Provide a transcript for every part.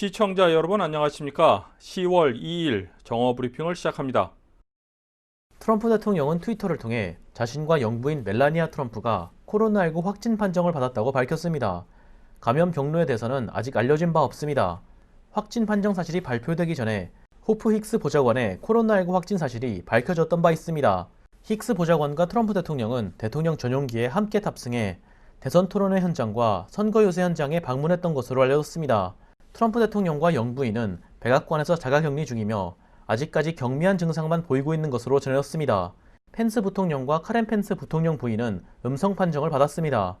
시청자 여러분 안녕하십니까? 10월 2일 정어 브리핑을 시작합니다. 트럼프 대통령은 트위터를 통해 자신과 영부인 멜라니아 트럼프가 코로나19 확진 판정을 받았다고 밝혔습니다. 감염 경로에 대해서는 아직 알려진 바 없습니다. 확진 판정 사실이 발표되기 전에 호프 힉스 보좌관의 코로나19 확진 사실이 밝혀졌던 바 있습니다. 힉스 보좌관과 트럼프 대통령은 대통령 전용기에 함께 탑승해 대선 토론회 현장과 선거 요새 현장에 방문했던 것으로 알려졌습니다. 트럼프 대통령과 영부인은 백악관에서 자가격리 중이며 아직까지 경미한 증상만 보이고 있는 것으로 전해졌습니다. 펜스 부통령과 카렌 펜스 부통령 부인은 음성 판정을 받았습니다.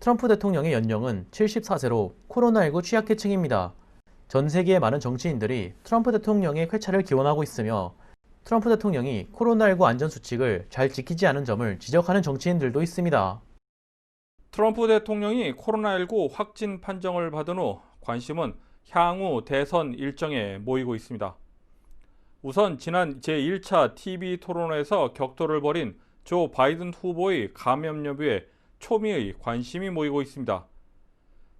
트럼프 대통령의 연령은 74세로 코로나19 취약계층입니다. 전 세계의 많은 정치인들이 트럼프 대통령의 쾌차를 기원하고 있으며 트럼프 대통령이 코로나19 안전수칙을 잘 지키지 않은 점을 지적하는 정치인들도 있습니다. 트럼프 대통령이 코로나19 확진 판정을 받은 후 관심은 향후 대선 일정에 모이고 있습니다. 우선 지난 제1차 TV 토론회에서 격돌을 벌인 조 바이든 후보의 감염 여부에 초미의 관심이 모이고 있습니다.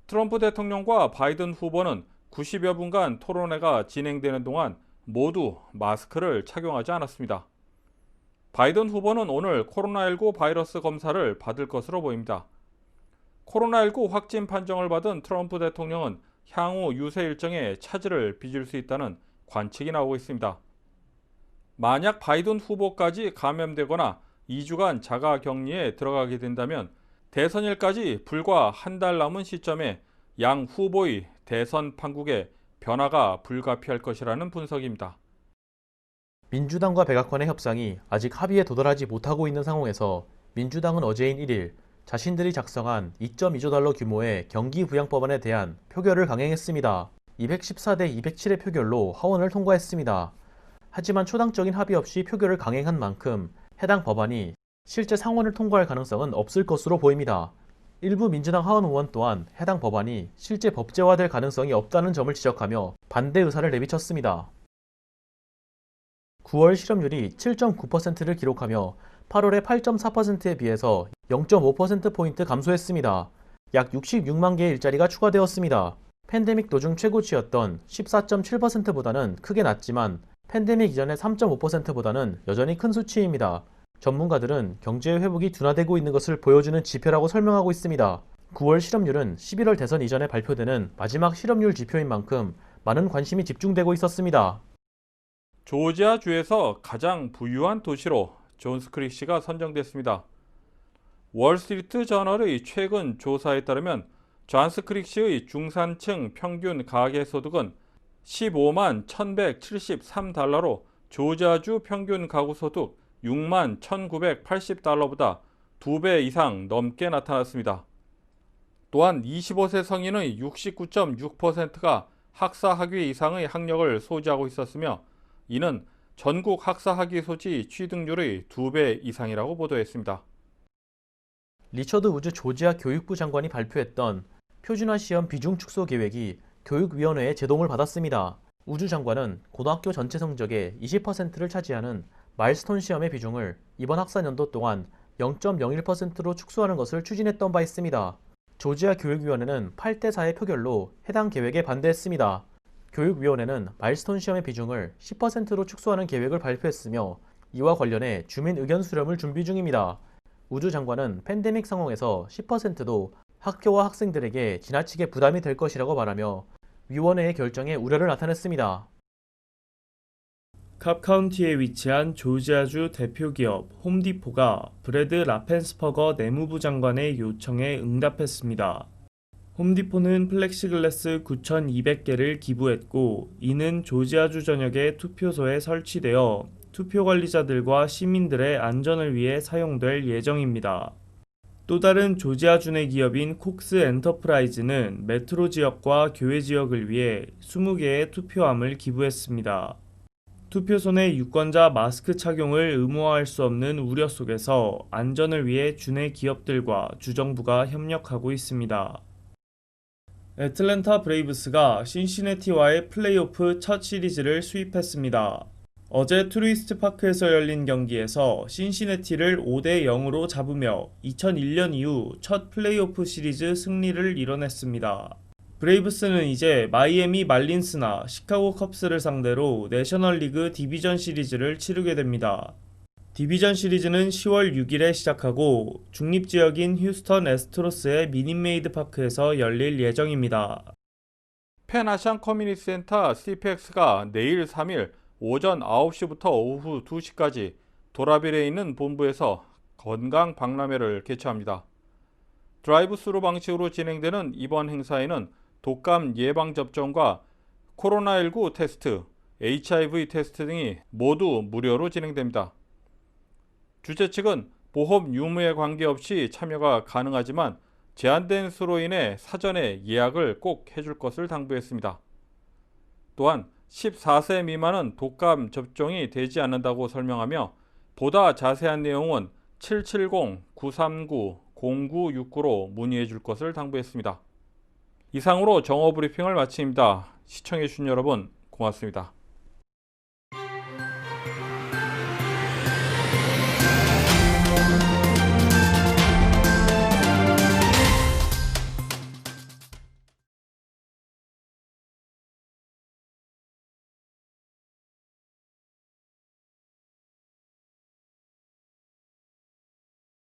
트럼프 대통령과 바이든 후보는 90여 분간 토론회가 진행되는 동안 모두 마스크를 착용하지 않았습니다. 바이든 후보는 오늘 코로나19 바이러스 검사를 받을 것으로 보입니다. 코로나19 확진 판정을 받은 트럼프 대통령은 향후 유세 일정에 차질을 빚을 수 있다는 관측이 나오고 있습니다. 만약 바이든 후보까지 감염되거나 2주간 자가 격리에 들어가게 된다면 대선일까지 불과 한 달 남은 시점에 양 후보의 대선 판국에 변화가 불가피할 것이라는 분석입니다. 민주당과 백악관의 협상이 아직 합의에 도달하지 못하고 있는 상황에서 민주당은 어제인 1일 자신들이 작성한 2.2조 달러 규모의 경기 부양 법안에 대한 표결을 강행했습니다. 214대 207의 표결로 하원을 통과했습니다. 하지만 초당적인 합의 없이 표결을 강행한 만큼 해당 법안이 실제 상원을 통과할 가능성은 없을 것으로 보입니다. 일부 민주당 하원 의원 또한 해당 법안이 실제 법제화될 가능성이 없다는 점을 지적하며 반대 의사를 내비쳤습니다. 9월 실업률이 7.9%를 기록하며 8월의 8.4%에 비해서 0.5%포인트 감소했습니다. 약 66만 개의 일자리가 추가되었습니다. 팬데믹 도중 최고치였던 14.7%보다는 크게 낮지만 팬데믹 이전의 3.5%보다는 여전히 큰 수치입니다. 전문가들은 경제 회복이 둔화되고 있는 것을 보여주는 지표라고 설명하고 있습니다. 9월 실업률은 11월 대선 이전에 발표되는 마지막 실업률 지표인 만큼 많은 관심이 집중되고 있었습니다. 조지아주에서 가장 부유한 도시로 존 스 크릭시가 선정됐습니다. 월스트리트 저널의 최근 조사에 따르면 존 스 크릭시의 중산층 평균 가계 소득은 15만 1173달러로 조지아주 평균 가구 소득 6만 1980달러보다 2배 이상 넘게 나타났습니다. 또한 25세 성인의 69.6%가 학사 학위 이상의 학력을 소지하고 있었으며 이는 전국 학사 학위 소지 취득률의 2배 이상이라고 보도했습니다. 리처드 우즈 조지아 교육부 장관이 발표했던 표준화 시험 비중 축소 계획이 교육위원회의 제동을 받았습니다. 우주 장관은 고등학교 전체 성적의 20%를 차지하는 마일스톤 시험의 비중을 이번 학사년도 동안 0.01%로 축소하는 것을 추진했던 바 있습니다. 조지아 교육위원회는 8대4의 표결로 해당 계획에 반대했습니다. 교육위원회는 마일스톤 시험의 비중을 10%로 축소하는 계획을 발표했으며 이와 관련해 주민 의견 수렴을 준비 중입니다. 우주 장관은 팬데믹 상황에서 10%도 학교와 학생들에게 지나치게 부담이 될 것이라고 말하며 위원회의 결정에 우려를 나타냈습니다. 캅 카운티에 위치한 조지아주 대표 기업 홈디포가 브래드 라펜스퍼거 내무부 장관의 요청에 응답했습니다. 홈디포는 플렉시글라스 9,200개를 기부했고 이는 조지아주 전역의 투표소에 설치되어 투표 관리자들과 시민들의 안전을 위해 사용될 예정입니다. 또 다른 조지아 주 내 기업인 콕스 엔터프라이즈는 메트로 지역과 교외 지역을 위해 20개의 투표함을 기부했습니다. 투표소 내 유권자 마스크 착용을 의무화할 수 없는 우려 속에서 안전을 위해 주내 기업들과 주정부가 협력하고 있습니다. 애틀랜타 브레이브스가 신시내티와의 플레이오프 첫 시리즈를 수입했습니다. 어제 트루이스트 파크에서 열린 경기에서 신시내티를 5대 0으로 잡으며 2001년 이후 첫 플레이오프 시리즈 승리를 이뤄냈습니다. 브레이브스는 이제 마이애미 말린스나 시카고 컵스를 상대로 내셔널리그 디비전 시리즈를 치르게 됩니다. 디비전 시리즈는 10월 6일에 시작하고 중립 지역인 휴스턴 에스트로스의 미닛메이드 파크에서 열릴 예정입니다. 펜아시안 커뮤니티 센터 CPX가 내일 3일 오전 9시부터 오후 2시까지 도라빌에 있는 본부에서 건강 박람회를 개최합니다. 드라이브 스루 방식으로 진행되는 이번 행사에는 독감 예방 접종과 코로나19 테스트, HIV 테스트 등이 모두 무료로 진행됩니다. 주최 측은 보험 유무에 관계없이 참여가 가능하지만 제한된 수로 인해 사전에 예약을 꼭 해줄 것을 당부했습니다. 또한 14세 미만은 독감 접종이 되지 않는다고 설명하며 보다 자세한 내용은 770-939-0969로 문의해 줄 것을 당부했습니다. 이상으로 정오 브리핑을 마칩니다. 시청해 주신 여러분 고맙습니다.